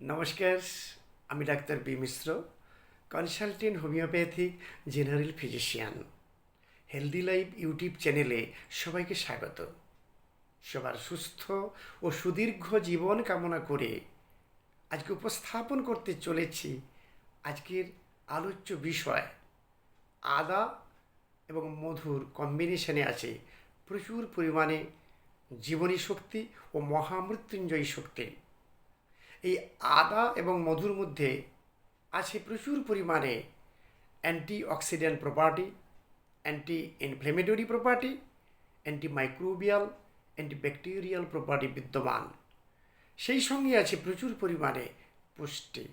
নমস্কার, আমি doctor B Mishra, consultant homeopathic general physician. Healthy life YouTube চ্যানেলে সবাইকে স্বাগত। সবার সুস্থ ও সুদীর্ঘ জীবন কামনা করে আজকে উপস্থাপন করতে চলেছি আজকের আলোচ্য বিষয়। আদা এবং মধুর কম্বিনেশনে আছে প্রচুর পরিমাণে জীবনী শক্তি ও মহামৃত্যুঞ্জয়ী শক্তি। এই আদা এবং মধুর মধ্যে আছে প্রচুর পরিমাণে antioxidant property anti inflammatory property anti microbial anti bacterial property বিদ্যমান। সেই সঙ্গে আছে প্রচুর পরিমাণে পুষ্টি।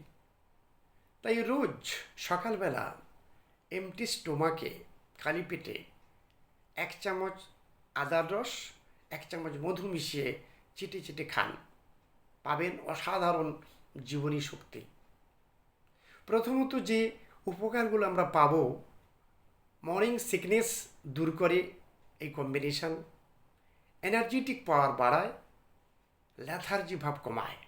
তাই রোজ সকালবেলা এমটি স্টোমাকে খালি পেটে এক চামচ আদার রস, এক চামচ মধু মিশিয়ে চিটে চিটে খান। পাবেন অসাধারণ জীবনী শক্তি। প্রথমত যে উপকারগুলো আমরা পাব মর্নিং সিকনেস দূর করে এই কম্বিনেশান এনার্জেটিক পাওয়ার বাড়ায় ল্যাথার্জি ভাব কমায়।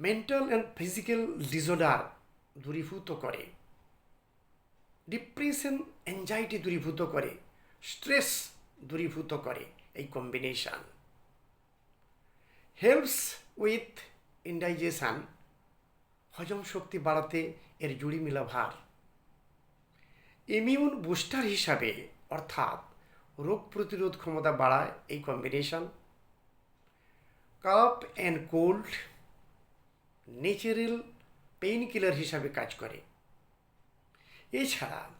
মেন্টাল অ্যান্ড ফিজিক্যাল ডিসঅর্ডার দূরীভূত করে। ডিপ্রেশন অ্যাংজাইটি দূরীভূত করে। স্ট্রেস দূরীভূত করে এই কম্বিনেশন হেল্পস উইথ ইন্ডাইজেশান হজম শক্তি বাড়াতে এর জুড়ি মেলা ভার। ইমিউন বুস্টার হিসাবে, অর্থাৎ রোগ প্রতিরোধ ক্ষমতা বাড়ায় এই combination cough and cold natural painkiller হিসাবে কাজ করে। এছাড়া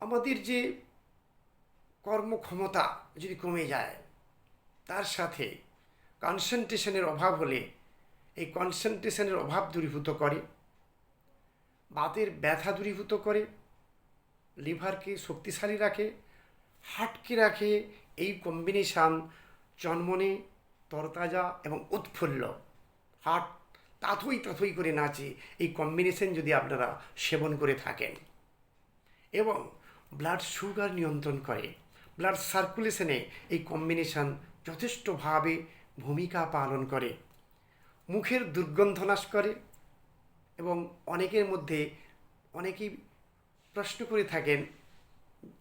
আমাদের যে কর্মক্ষমতা যদি কমে যায় তার সাথে কনসেন্ট্রেশনের অভাব হলে এই কনসেন্ট্রেশনের অভাব দূরীভূত করে বাতের ব্যথা দূরীভূত করে, লিভারকে শক্তিশালী রাখে হার্টকে রাখে, এই কম্বিনেশান জন্মনে তরতাজা এবং উৎফুল্ল। হার্ট তাথই তাথই করে নাচে, এই কম্বিনেশন যদি আপনারা সেবন করে থাকেন। এবং ব্লাড সুগার নিয়ন্ত্রণ করে ব্লাড সার্কুলেশনে এই কম্বিনেশন যথেষ্টভাবে ভূমিকা পালন করে। মুখের দুর্গন্ধ নাশ করে এবং অনেকের মধ্যে অনেকেই প্রশ্ন করে থাকেন,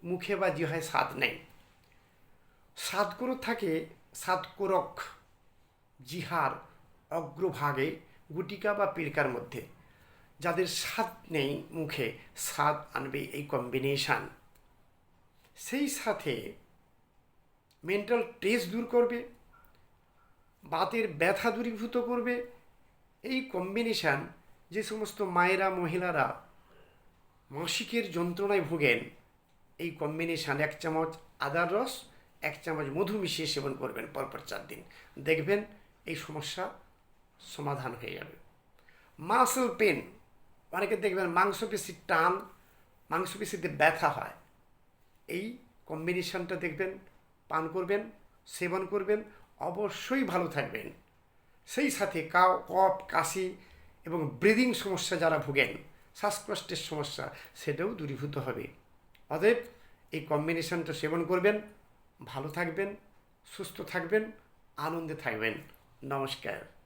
মুখে বা জিহায় স্বাদ নেই। স্বাদকোরক থাকে স্বাদকোরক জিহার অগ্রভাগে গুটিকা বা পিরকার মধ্যে। যাদের স্বাদ নেই মুখে, স্বাদ আনবে এই কম্বিনেশান সেই সাথে মেন্টাল স্ট্রেস দূর করবে, বাতের ব্যথা দূরীভূত করবে। এই কম্বিনেশান যে সমস্ত মায়েরা, মহিলারা মাসিকের যন্ত্রণায় ভোগেন, এই কম্বিনেশান এক চামচ আদার রস, এক চামচ মধু মিশিয়ে সেবন করবেন পরপর চার দিন। দেখবেন এই সমস্যা সমাধান হয়ে যাবে। মাসেল পেন অনেকে দেখবেন মাংসপেশির টান, মাংসপেশিতে ব্যথা হয়। এই কম্বিনেশানটা দেখবেন পান করবেন, সেবন করবেন, অবশ্যই ভালো থাকবেন। সেই সাথে কাও কফ, কাশি এবং ব্রিদিং সমস্যা যারা ভোগেন, শ্বাসকষ্টের সমস্যা, সেটাও দূরীভূত হবে। অতএব এই কম্বিনেশনটা সেবন করবেন, ভালো থাকবেন, সুস্থ থাকবেন, আনন্দে থাকবেন। নমস্কার।